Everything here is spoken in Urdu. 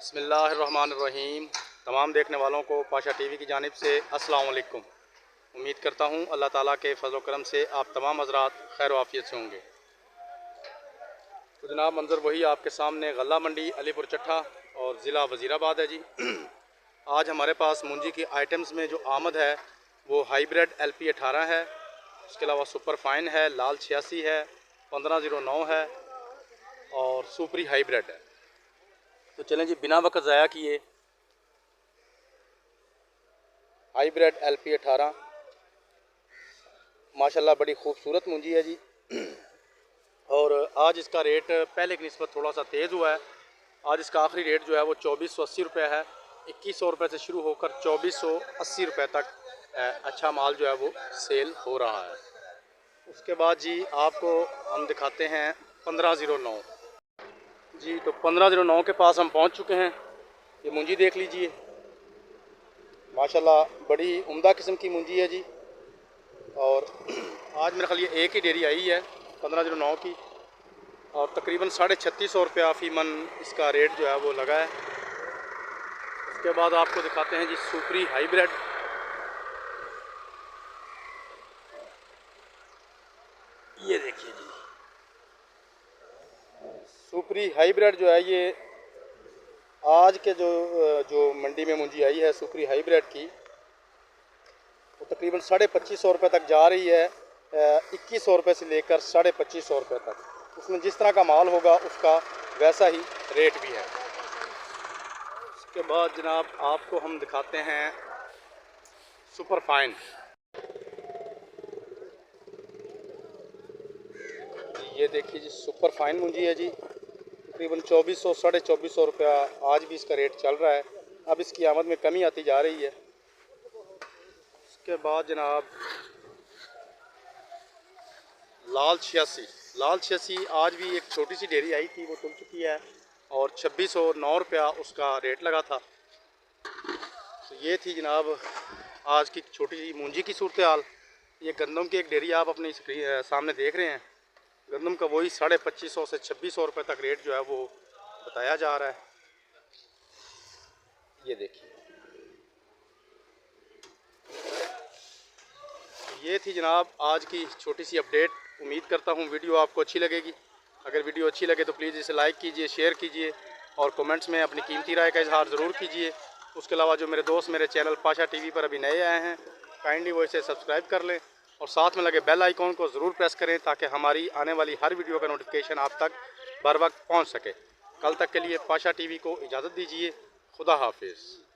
بسم اللہ الرحمن الرحیم۔ تمام دیکھنے والوں کو پاشا ٹی وی کی جانب سے السلام علیکم۔ امید کرتا ہوں اللہ تعالیٰ کے فضل و کرم سے آپ تمام حضرات خیر و عافیت سے ہوں گے۔ تو جناب منظر وہی آپ کے سامنے غلہ منڈی، علی پور چٹھا اور ضلع وزیر آباد ہے جی۔ آج ہمارے پاس منجی کی آئٹمز میں جو آمد ہے، وہ ہائی بریڈ ایل پی اٹھارہ ہے۔ اس کے علاوہ سپر فائن ہے، لال چھیاسی ہے، پندرہ زیرو نو ہے اور سوپری ہائی بریڈ ہے۔ تو چلیں جی بنا وقت ضائع کیے۔ ہائی بریڈ ایل پی اٹھارہ۔ ماشاءاللہ بڑی خوبصورت منجی ہے جی۔ اور آج اس کا ریٹ پہلے کی نسبت تھوڑا سا تیز ہوا ہے۔ آج اس کا آخری ریٹ جو ہے وہ چوبیس سو اسی روپے ہے۔ اکیس سو روپے سے شروع ہو کر چوبیس سو اسی روپے تک اچھا مال جو ہے وہ سیل ہو رہا ہے۔ اس کے بعد جی آپ کو ہم دکھاتے ہیں پندرہ زیرو نو۔ جی تو پندرہ زیرو نو کے پاس ہم پہنچ چکے ہیں۔ یہ منجی دیکھ لیجیے۔ ماشاءاللہ بڑی عمدہ قسم کی منجی ہے جی۔ اور آج میرے خیال یہ ایک ہی ڈیری آئی ہے، پندرہ زیرو نو کی۔ اور تقریباً ساڑھے چھتیس سو روپیہ فی من اس کا ریٹ جو ہے وہ لگا ہے۔ اس کے بعد آپ کو دکھاتے ہیں جی سوپری ہائی بریڈ یہ دیکھیے جی سوپری ہائی بریڈ جو ہے یہ آج کے جو جو منڈی میں منجی آئی ہے سوپری ہائی بریڈ کی، وہ تقریباً ساڑھے پچیس سو روپے تک جا رہی ہے، اکیس سو روپے سے لے کر ساڑھے پچیس سو روپے تک۔ اس میں جس طرح کا مال ہوگا، اس کا ویسا ہی ریٹ بھی ہے۔ اس کے بعد جناب آپ کو ہم دکھاتے ہیں سپر فائن۔ یہ دیکھیے جی سپر فائن منجی ہے جی۔ تقریباً چوبیس سو ساڑھے چوبیس سو روپیہ آج بھی اس کا ریٹ چل رہا ہے۔ اب اس کی آمد میں کمی آتی جا رہی ہے۔ اس کے بعد جناب، لال چھیاسی۔ لال چھیاسی آج بھی ایک چھوٹی سی ڈیری آئی تھی، وہ تل چکی ہے اور چھبیس سو نو روپیہ اس کا ریٹ لگا تھا۔ تو یہ تھی جناب آج کی چھوٹی سی مونجی کی صورتحال۔ یہ گندم کی ایک ڈیری آپ اپنی سامنے دیکھ رہے ہیں۔ گندم کا وہی ساڑھے پچیس سو سے چھبیس سو روپے تک ریٹ جو ہے وہ بتایا جا رہا ہے۔ یہ دیکھیے۔ یہ تھی جناب آج کی چھوٹی سی اپڈیٹ۔ امید کرتا ہوں ویڈیو آپ کو اچھی لگے گی۔ اگر ویڈیو اچھی لگے تو پلیز اسے لائک کیجیے، شیئر کیجیے اور کومنٹس میں اپنی قیمتی رائے کا اظہار ضرور کیجیے۔ اس کے علاوہ جو میرے دوست، میرے چینل پاشا ٹی وی پر ابھی نئے آئے ہیں، کائنڈلی وہ اسے سبسکرائب کر لیں۔ اور ساتھ میں لگے بیل آئیکن کو ضرور پریس کریں تاکہ ہماری آنے والی ہر ویڈیو کا نوٹیفکیشن آپ تک بر وقت پہنچ سکے۔ کل تک کے لیے پاشا ٹی وی کو اجازت دیجیے خدا حافظ۔